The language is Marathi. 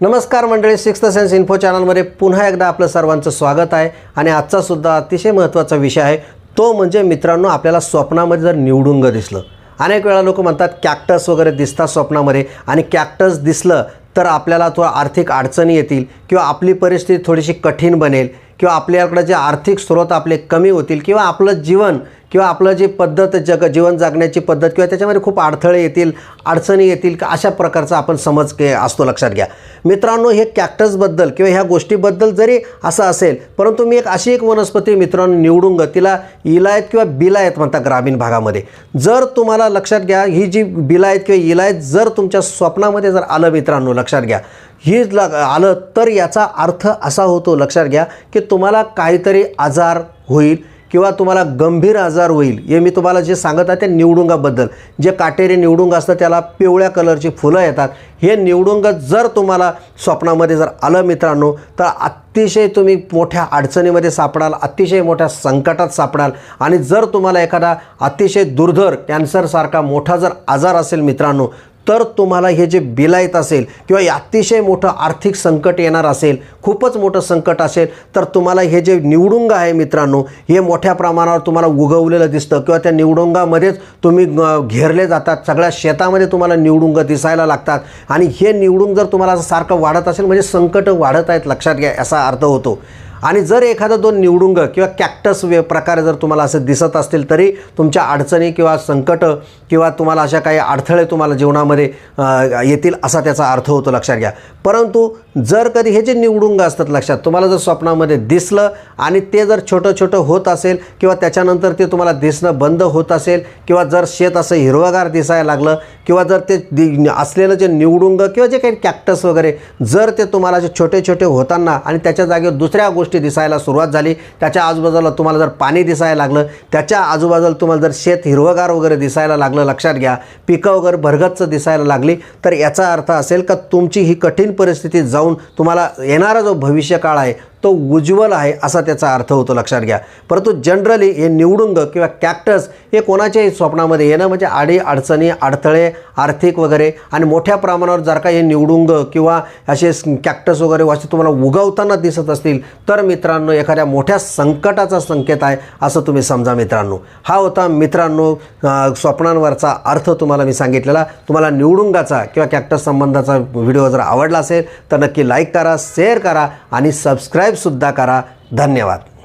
नमस्कार मंडळी सिक्स्थ सेन्स इन्फो चॅनलमध्ये पुन्हा एकदा आपलं सर्वांचं स्वागत आहे. आणि आजचा सुद्धा अतिशय महत्त्वाचा विषय आहे. तो म्हणजे मित्रांनो आपल्याला स्वप्नामध्ये जर निवडुंग दिसलं अनेक वेळा लोक म्हणतात कॅक्टस वगैरे दिसतात स्वप्नामध्ये. आणि कॅक्टस दिसलं तर आपल्याला थोडं आर्थिक अडचणी येतील किंवा आपली परिस्थिती थोडीशी कठीण बनेल. किंवा आपल्याकडं जे आर्थिक स्रोत आपले कमी होतील किंवा आपलं जीवन किंवा आपलं जी पद्धत जग जीवन जगण्याची पद्धत किंवा त्याच्यामध्ये खूप अडथळे येतील अडचणी येतील का अशा प्रकारचा आपण समज के असतो लक्षात घ्या. मित्रांनो हे कॅक्टसबद्दल किंवा ह्या गोष्टीबद्दल जरी असं असेल परंतु मी एक अशी एक वनस्पती मित्रांनो निवडून तिला इलायत किंवा बिलायत म्हणतात ग्रामीण भागामध्ये. जर तुम्हाला लक्षात घ्या ही जी बिलायत किंवा इलायत जर तुमच्या स्वप्नामध्ये जर आलं मित्रांनो लक्षात घ्या. हे लग आलं तर याचा अर्थ असा होतो लक्षात घ्या की तुम्हाला काहीतरी आजार होईल किंवा तुम्हाला गंभीर आजार होईल. हे मी तुम्हाला जे सांगत आहे त्या निवडुंगाबद्दल. जे काटेरी निवडुंग असतं त्याला पिवळ्या कलरची फुलं येतात. हे निवडुंग जर तुम्हाला स्वप्नामध्ये जर आलं मित्रांनो तर अतिशय तुम्ही मोठ्या अडचणीमध्ये सापडाल अतिशय मोठ्या संकटात सापडाल. आणि जर तुम्हाला एखादा अतिशय दुर्धर कॅन्सरसारखा मोठा जर आजार असेल मित्रांनो तर तुम्हाला हे जे बिलायत असेल किंवा अतिशय मोठं आर्थिक संकट येणार असेल खूपच मोठं संकट असेल तर तुम्हाला हे जे निवडुंग आहे मित्रांनो हे मोठ्या प्रमाणावर तुम्हाला उगवलेलं दिसतं किंवा त्या निवडुंगामध्येच तुम्ही घेरले जातात सगळ्या शेतामध्ये तुम्हाला निवडुंग दिसायला लागतात. आणि हे निवडुंग जर तुम्हाला सारखं वाढत असेल म्हणजे संकट वाढत आहेत लक्षात घ्या असा अर्थ होतो. आणि जर एखादं दोन निवडुंग किंवा कॅक्टस वे प्रकारे जर तुम्हाला असं दिसत असतील तरी तुमच्या अडचणी किंवा संकट किंवा तुम्हाला अशा काही अडथळे तुम्हाला जीवनामध्ये येतील असा त्याचा अर्थ होतो लक्षात घ्या. परंतु जर कधी हे जे निवडुंग असतात लक्षात तुम्हाला जर स्वप्नामध्ये दिसलं आणि ते जर छोटं छोटं होत असेल किंवा त्याच्यानंतर ते तुम्हाला दिसणं बंद होत असेल किंवा जर शेत असं हिरवगार दिसायला लागलं किंवा जर ते दि असलेलं जे निवडुंग किंवा जे काही कॅक्टस वगैरे जर ते तुम्हाला जे छोटे छोटे होताना आणि त्याच्या जागेवर दुसऱ्या गोष्टी दिसायला सुरुवात झाली त्याच्या आजूबाजूला तुम्हाला जर पाणी दिसायला लागलं त्याच्या आजूबाजूला तुम्हाला जर शेत हिरवगार वगैरे दिसायला लागलं लक्षात घ्या पिकं वगैरे भरगच्च दिसायला लागली तर याचा अर्थ असेल का तुमची ही कठीण परिस्थिती जाऊन तुम्हाला येणारा जो भविष्यकाळ आहे तो उज्ज्वल आहे असा त्याचा अर्थ होतो लक्षात घ्या. परंतु जनरली हे निवडुंग किंवा कॅक्टस हे कोणाच्याही स्वप्नामध्ये येणं म्हणजे आडी अडचणी अडथळे आर्थिक वगैरे आणि मोठ्या प्रमाणावर जर का हे निवडुंग किंवा असे कॅक्टस वगैरे असे तुम्हाला उगवताना दिसत असतील तर मित्रांनो एखाद्या मोठ्या संकटाचा संकेत आहे असं तुम्ही समजा मित्रांनो. हा होता मित्रांनो स्वप्नांवरचा अर्थ तुम्हाला मी सांगितलेला. तुम्हाला निवडुंगाचा किंवा कॅक्टस संबंधाचा व्हिडिओ जर आवडला असेल तर नक्की लाईक करा शेअर करा आणि सबस्क्राईब सबस्क्राईबसुद्धा करा. धन्यवाद.